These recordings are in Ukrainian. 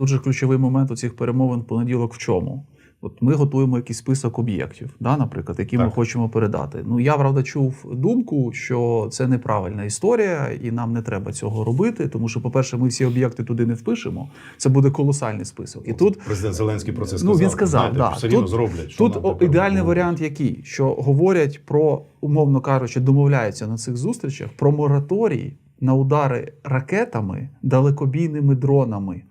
Тут же ключовий момент у цих перемовин понеділок в чому? От ми готуємо якийсь список об'єктів, да, наприклад, які ми хочемо передати. Ну я правда чув думку, що це неправильна історія, і нам не треба цього робити. Тому що, по-перше, ми всі об'єкти туди не впишемо. Це буде колосальний список. І тут Президент Зеленський про це Ну, сказав. він сказав, да. все рівно Тут- зроблять. що Тут о, ідеальний робити. варіант який? Що говорять про, умовно кажучи, домовляються на цих зустрічах про мораторій на удари ракетами, далекобійними дронами.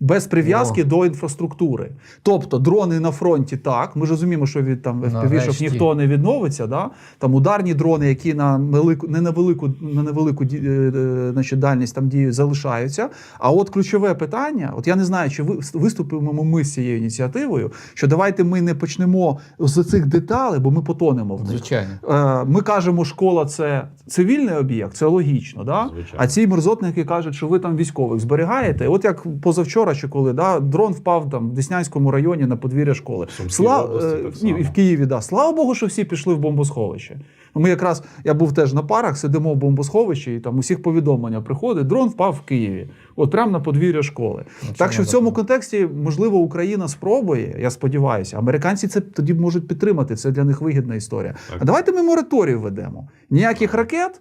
Без прив'язки до інфраструктури. Тобто дрони на фронті так. Ми ж розуміємо, що від там FPV-шок ніхто не відновиться. Да? Там ударні дрони, які на велику, не на велику, на невелику ді- е, е, значить, дальність там діють, залишаються. А от ключове питання: от я не знаю, чи ви виступимо ми з цією ініціативою, що давайте ми не почнемо з цих деталей, бо ми потонемо в них. Звичайно. Е, Ми кажемо, школа це цивільний об'єкт, це логічно. Да? Звичайно. А ці мерзотники кажуть, що ви там військових зберігаєте. От як позавчора, чи коли да, дрон впав там в Деснянському районі на подвір'я школи. В Сумській області е, ні, і в Києві, да. Слава Богу, що всі пішли в бомбосховище. Ми якраз я був теж на парах, сидимо в бомбосховищі, і там усіх повідомлення приходить. Дрон впав в Києві, от прямо на подвір'я школи. так що в цьому контексті, можливо, Україна спробує, я сподіваюся. Американці це тоді можуть підтримати. Це для них вигідна історія. Так. А давайте ми мораторій введемо. Ніяких ракет.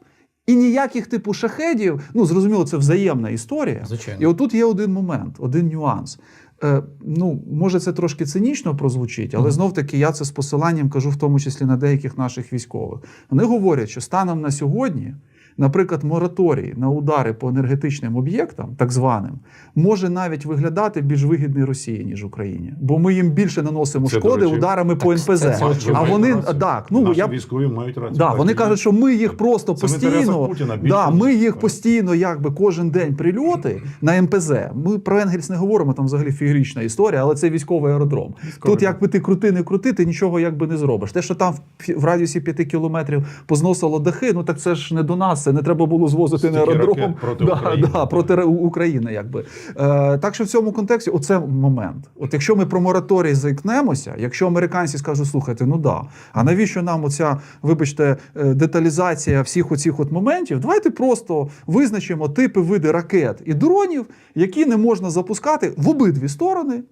І ніяких типу шахедів, ну зрозуміло, це взаємна історія. Звичайно. І отут є один момент, один нюанс. Е, ну, може, це трошки цинічно прозвучить, але Мгм. знов таки я це з посиланням кажу, в тому числі на деяких наших військових. Вони говорять, що станом на сьогодні, наприклад, мораторій на удари по енергетичним об'єктам, так званим, може навіть виглядати більш вигідний Росії, ніж Україні. Бо ми їм більше наносимо Це, шкоди речі, ударами по так, це- НПЗ. це а вони так, ну Наші я військові мають рацію. Да, вони кажуть, що ми їх просто Це постійно, Путіна да, ми їх постійно, якби кожен день прильоти на МПЗ. Ми про Енгельс не говоримо, там взагалі фігрічна історія, але це військовий аеродром. Тут, якби ти крути, не крути, ти нічого якби не зробиш. Те, що там в, в радіусі 5 кілометрів позносило дахи, ну так це ж не до нас. Це не треба було звозити на аеродром проти да, України. Да, проти України. Якби. Е, так що в цьому контексті оце момент. От якщо ми про мораторій заікнемося, якщо американці скажуть, слухайте, ну да, а навіщо нам оця, вибачте, е, деталізація всіх оцих от моментів? Давайте просто визначимо типи види ракет і дронів, які не можна запускати в обидві сторони.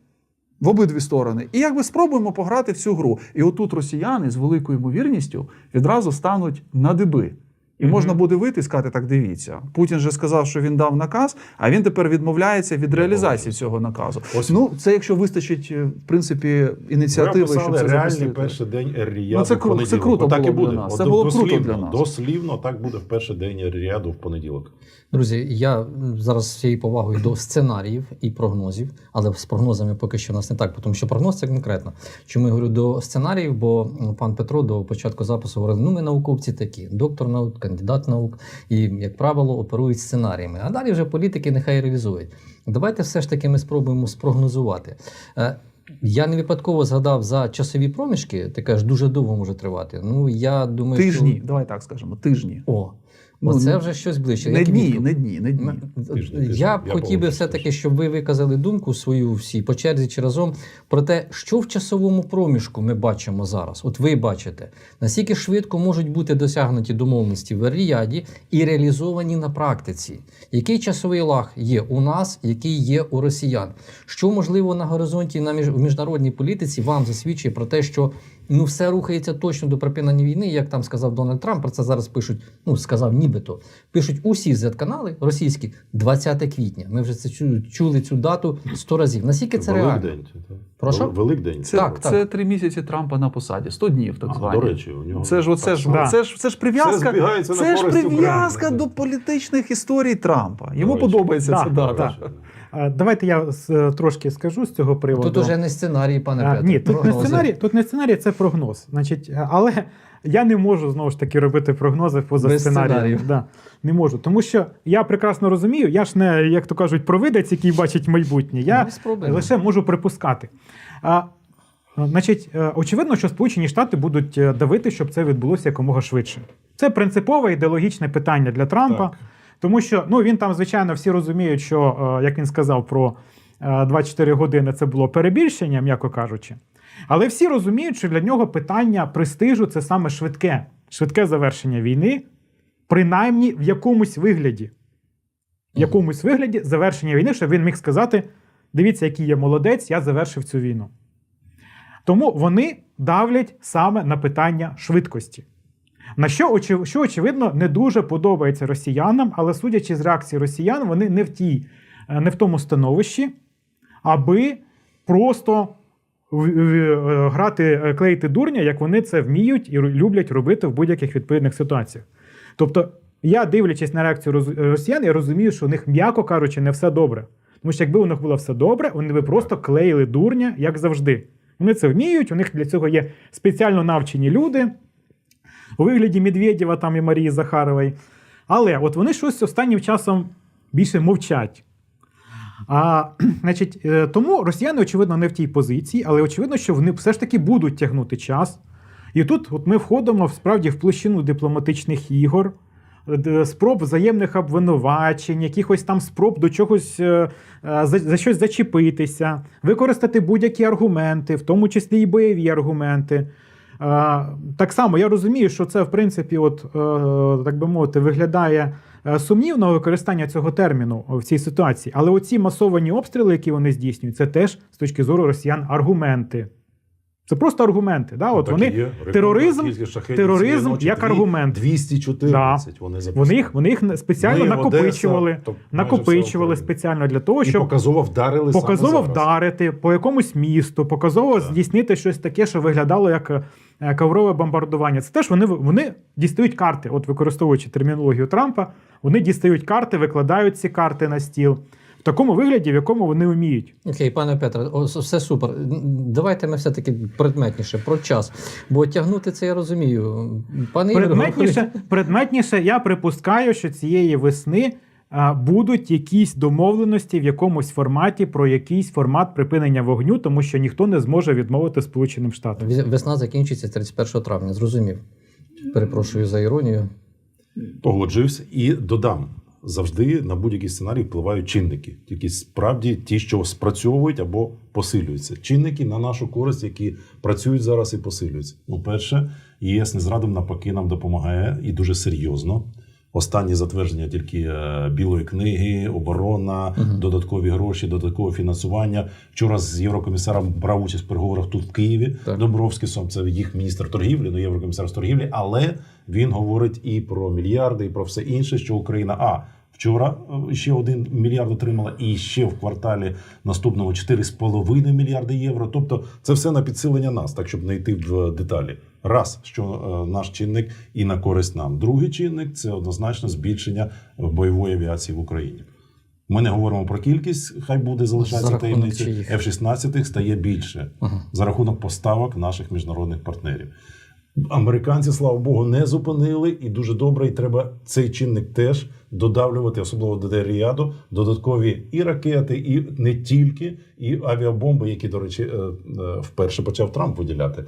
В обидві сторони, і якби спробуємо пограти в цю гру. І отут росіяни з великою ймовірністю відразу стануть на диби. І Мгм. можна буде вийти і сказати, так дивіться. Путін же сказав, що він дав наказ, а він тепер відмовляється від реалізації цього наказу. Ось- Ну, це якщо вистачить, е, в принципі, ініціативи, щоб це реальний перший день Ер-Ріаду Ну, це в кру- це круто Отак було і буде. для нас. Це було б круто для нас. Дослівно так буде в перший день Ер-Ріаду в понеділок. Друзі, я зараз з всією повагою до сценаріїв і прогнозів, але з прогнозами поки що у нас не так, тому що прогноз це конкретно. Чому я говорю до сценаріїв? Бо пан Петро до початку запису говорив: ну ми науковці такі, доктор наук, кандидат наук, і, як правило, оперують сценаріями. А далі вже політики нехай реалізують. Давайте все ж таки ми спробуємо спрогнозувати. Е, Я не випадково згадав за часові проміжки, ти кажеш, дуже довго може тривати. Ну я думаю, Тижні, що давай так скажемо, тижні. о, Ну, оце ну, вже щось ближче. Не дні, не дні, не дні. Я б хотів би все-таки, щоб ви виказали думку свою всі по черзі чи разом про те, що в часовому проміжку ми бачимо зараз. От ви бачите, наскільки швидко можуть бути досягнуті домовленості в Ріяді і реалізовані на практиці. Який часовий лаг є у нас, який є у росіян? Що можливо на горизонті на між, в міжнародній політиці вам засвідчує про те, що ну все рухається точно до припинення війни, як там сказав Дональд Трамп, про це зараз пишуть. Ну сказав нібито. Пишуть усі Z-канали російські 20 квітня. Ми вже це чули цю дату 100 разів. Наскільки це реально? Великдень. це. Прошу? Великдень. Це, Так, це три місяці Трампа на посаді, 100 днів, так А, звані. До речі, у нього Це ж оце ж. Да. це ж це ж прив'язка. На Це ж прив'язка до політичних історій Трампа. Йому До речі. подобається Да, ця дата. Да. Давайте я е, трошки скажу з цього приводу. Тут уже не сценарій, пане Петро. Ні, тут не сценарій, тут не сценарій, це прогноз. Значить, е, але я не можу знову ж таки робити прогнози поза Без сценарієм. Да, не можу. Тому що я прекрасно розумію, я ж не, як то кажуть, провидець, який бачить майбутнє. Я Ну, лише можу припускати. А, значить, е, очевидно, що Сполучені Штати будуть давити, щоб це відбулося якомога швидше. Це принципове ідеологічне питання для Трампа. Так. Тому що ну він там, звичайно, всі розуміють, що е, як він сказав про е, 24 години, це було перебільшення, м'яко кажучи. Але всі розуміють, що для нього питання престижу це саме швидке, швидке завершення війни, принаймні в якомусь вигляді. В якомусь вигляді завершення війни, щоб він міг сказати: дивіться, який я молодець, я завершив цю війну. Тому вони давлять саме на питання швидкості. На що, що очевидно не дуже подобається росіянам, але судячи з реакції росіян, вони не в тій, е, не в тому становищі, аби просто е, грати, е, клеїти дурня, як вони це вміють і люблять робити в будь-яких відповідних ситуаціях. Тобто, я дивлячись на реакцію росіян, я розумію, що у них, м'яко кажучи, не все добре. Тому що якби у них було все добре, вони би просто клеїли дурня, як завжди. Вони це вміють, у них для цього є спеціально навчені люди у вигляді Медведєва там і Марії Захарової. Але от вони щось останнім часом більше мовчать. А, значить, е, тому росіяни, очевидно, не в тій позиції, але очевидно, що вони все ж таки будуть тягнути час. І тут от ми входимо справді в площину дипломатичних ігор, спроб взаємних обвинувачень, якихось там спроб до чогось е, е, за, за щось зачепитися, використати будь-які аргументи, в тому числі і бойові аргументи. Е, Так само я розумію, що це, в принципі, от, е, так би мовити, виглядає е, сумнівно використання цього терміну в цій ситуації. Але оці масовані обстріли, які вони здійснюють, це теж з точки зору росіян аргументи. Це просто аргументи. Да? От Так вони, і є. Тероризм- тероризм ночі як аргумент. 214 вони записали. вони, їх, вони їх спеціально Ми, накопичували, Одеса, накопичували спеціально для того, І щоб показово вдарили саме показово зараз. вдарити по якомусь місту, показово Так. здійснити щось таке, що виглядало як е, коврове бомбардування. Це теж вони, вони дістають карти, от використовуючи термінологію Трампа, вони дістають карти, викладають ці карти на стіл в такому вигляді, в якому вони вміють. Окей, пане Петре, все супер. Давайте ми все-таки предметніше про час. Бо тягнути це я розумію. Пане Ігор, Предметніше, предметніше, я припускаю, що цієї весни будуть якісь домовленості в якомусь форматі про якийсь формат припинення вогню, тому що ніхто не зможе відмовити Сполученим Штатам. Весна закінчиться 31 травня, зрозумів. Перепрошую за іронію. Погоджуюсь і додам. Завжди на будь-який сценарій впливають чинники, тільки справді ті, що спрацьовують або посилюються. Чинники на нашу користь, які працюють зараз і посилюються. Ну, перше, ЄС не зрадом навпаки нам допомагає і дуже серйозно. Останні затвердження тільки е, білої книги, оборона, Мгм. додаткові гроші, додаткове фінансування. Вчора з єврокомісаром брав участь в переговорах тут в Києві. Так. Добровськісом, це їх міністр торгівлі, ну єврокомісар з торгівлі, але він говорить і про мільярди, і про все інше, що Україна а вчора е, ще один мільярд отримала, і ще в кварталі наступного 4,5 мільярди євро. Тобто це все на підсилення нас, так щоб не йти в деталі. Раз, що е, наш чинник і на користь нам. Другий чинник це однозначно збільшення бойової авіації в Україні. Ми не говоримо про кількість, хай буде За залишається рахунок таємницею. F-16 стає більше Ага. за рахунок поставок наших міжнародних партнерів. Американці, слава Богу, не зупинили, і дуже добре, і треба цей чинник теж додавлювати, особливо до Ріаду, додаткові і ракети, і не тільки, і авіабомби, які, до речі, е, е, вперше почав Трамп виділяти.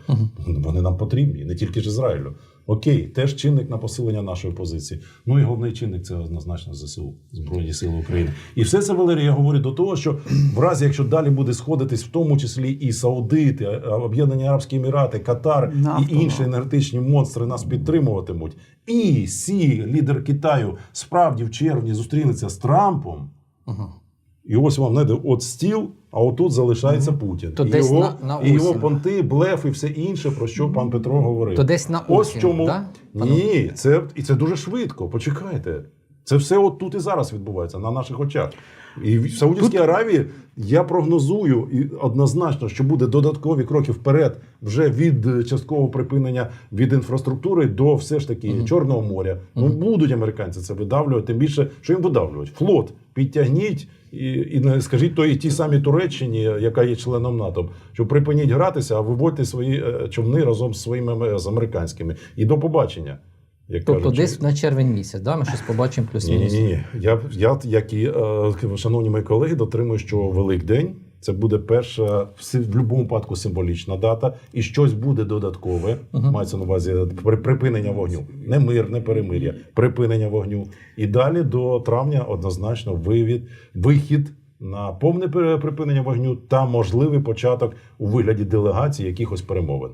Вони нам потрібні, не тільки ж Ізраїлю. Окей, теж чинник на посилення нашої позиції. Ну і головний чинник це однозначно ЗСУ, Збройні Сили України. І все це, Валерій, я говорю до того, що в разі, якщо далі буде сходитись, в тому числі і Саудити, Об'єднані Арабські Емірати, Катар Нафтова. і інші енергетичні монстри нас підтримуватимуть. І Сі, лідер Китаю, справді в червні зустрінеться з Трампом. Ага. І ось вам знаєте, от стіл, а отут залишається Путін. То і, десь його, на- на і його понти, блеф і все інше, про що пан Петро говорив. То десь на Ось осінь, чому да? ні, це і це дуже швидко. Почекайте. Це все от тут і зараз відбувається на наших очах. І в Саудівській Аравії я прогнозую і однозначно, що буде додаткові кроки вперед вже від е, часткового припинення від інфраструктури до все ж таки Мгм. Чорного моря. Ну будуть американці це видавлювати. Тим більше, що їм видавлювати? Флот підтягніть і, і скажіть то і тій самій Туреччині, яка є членом НАТО, що припиніть гратися, а виводьте свої е, човни разом з своїми е, з американськими. І до побачення. Як Тобто кажуть. десь на червень місяць, да? ми щось побачимо плюс-мінус. ні, ні. Я, я, як і е, шановні мої колеги, дотримую, що Великдень це буде перша в будь-якому випадку символічна дата, і щось буде додаткове. Мгм. Мається на увазі при- припинення вогню. Не мир, не перемир'я, припинення вогню. І далі до травня однозначно вивід, вихід на повне припинення вогню та можливий початок у вигляді делегації якихось перемовин.